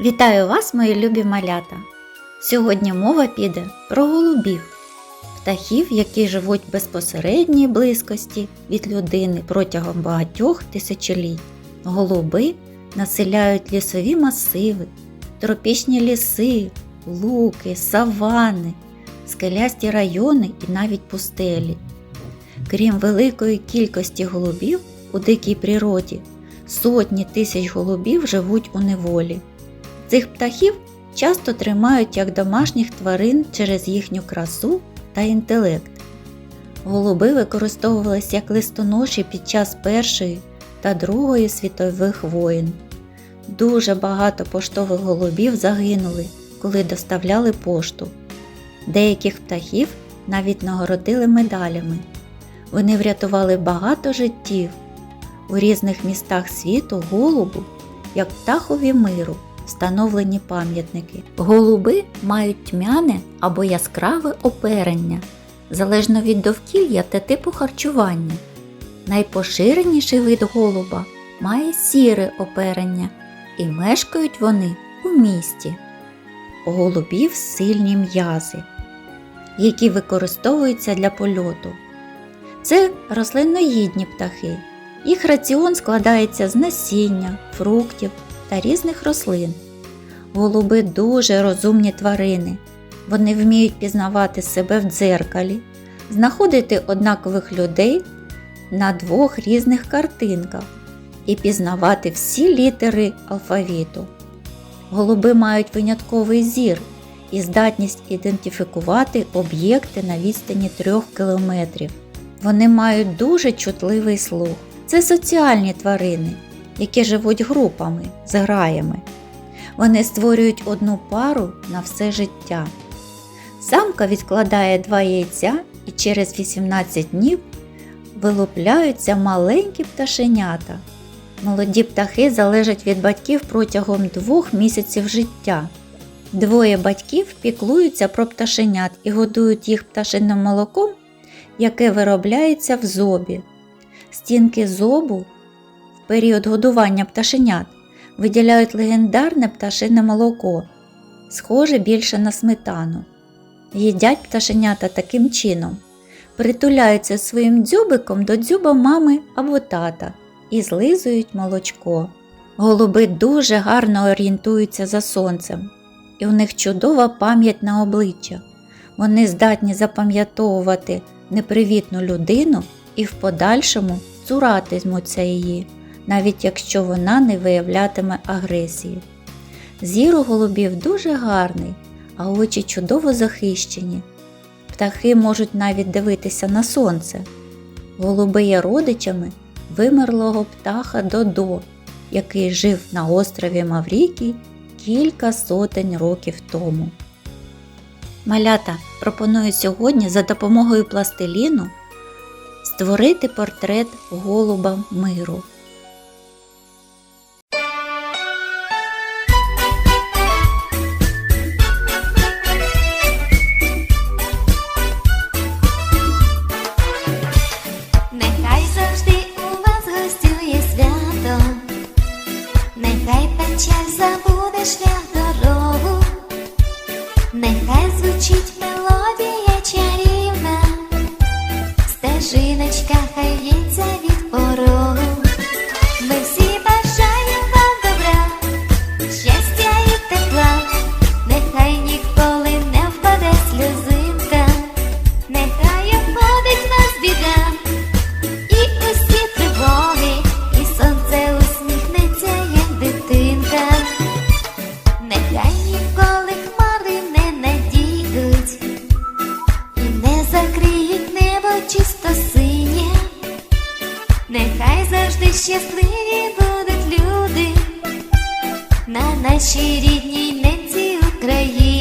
Вітаю вас, мої любі малята! Сьогодні мова піде про голубів, птахів, які живуть в безпосередній близькості від людини протягом багатьох тисячоліть. Голуби населяють лісові масиви, тропічні ліси, луки, савани, скелясті райони і навіть пустелі. Крім великої кількості голубів у дикій природі, сотні тисяч голубів живуть у неволі. Цих птахів часто тримають як домашніх тварин через їхню красу та інтелект. Голуби використовувалися як листоноші під час Першої та Другої світових воєн. Дуже багато поштових голубів загинули, коли доставляли пошту. Деяких птахів навіть нагородили медалями. Вони врятували багато життів. У різних містах світу голубу, як птахові миру, встановлені пам'ятники. Голуби мають тьмяне або яскраве оперення, залежно від довкілля та типу харчування. Найпоширеніший вид голуба має сіре оперення, і мешкають вони у місті. Голубів сильні м'язи, які використовуються для польоту. Це рослинноїдні птахи. Їх раціон складається з насіння, фруктів та різних рослин. Голуби дуже розумні тварини. Вони вміють пізнавати себе в дзеркалі, знаходити однакових людей на двох різних картинках і пізнавати всі літери алфавіту. Голуби мають винятковий зір і здатність ідентифікувати об'єкти на відстані трьох кілометрів. Вони мають дуже чутливий слух. Це соціальні тварини, які живуть групами, з граями. Вони створюють одну пару на все життя. Самка відкладає два яйця і через 18 днів вилупляються маленькі пташенята. Молоді птахи залежать від батьків протягом двох місяців життя. Двоє батьків піклуються про пташенят і годують їх пташиним молоком, яке виробляється в зобі. Стінки зобу період годування пташенят виділяють легендарне пташине молоко, схоже більше на сметану. Їдять пташенята таким чином, притуляються своїм дзьобиком до дзьоба мами або тата і злизують молочко. Голуби дуже гарно орієнтуються за сонцем, і у них чудова пам'ять на обличчя. Вони здатні запам'ятовувати непривітну людину і в подальшому цуратимуться її, навіть якщо вона не виявлятиме агресії. Зір у голубів дуже гарний, а очі чудово захищені. Птахи можуть навіть дивитися на сонце. Голуби є родичами вимерлого птаха Додо, який жив на острові Маврікій кілька сотень років тому. Малята пропоную сьогодні за допомогою пластиліну створити портрет голуба миру. Звучить мелодія чарівна, стежиночка хай в'ється від порогу. Ми всі бажаємо вам добра, щастя і тепла, нехай ніколи не впаде сльозинка, нехай обходить нас біда. І усі тривоги, і сонце усміхнеться, як дитинка. Нехай ніколи Нехай завжди щасливі будуть люди на нашій рідній ненці Україні.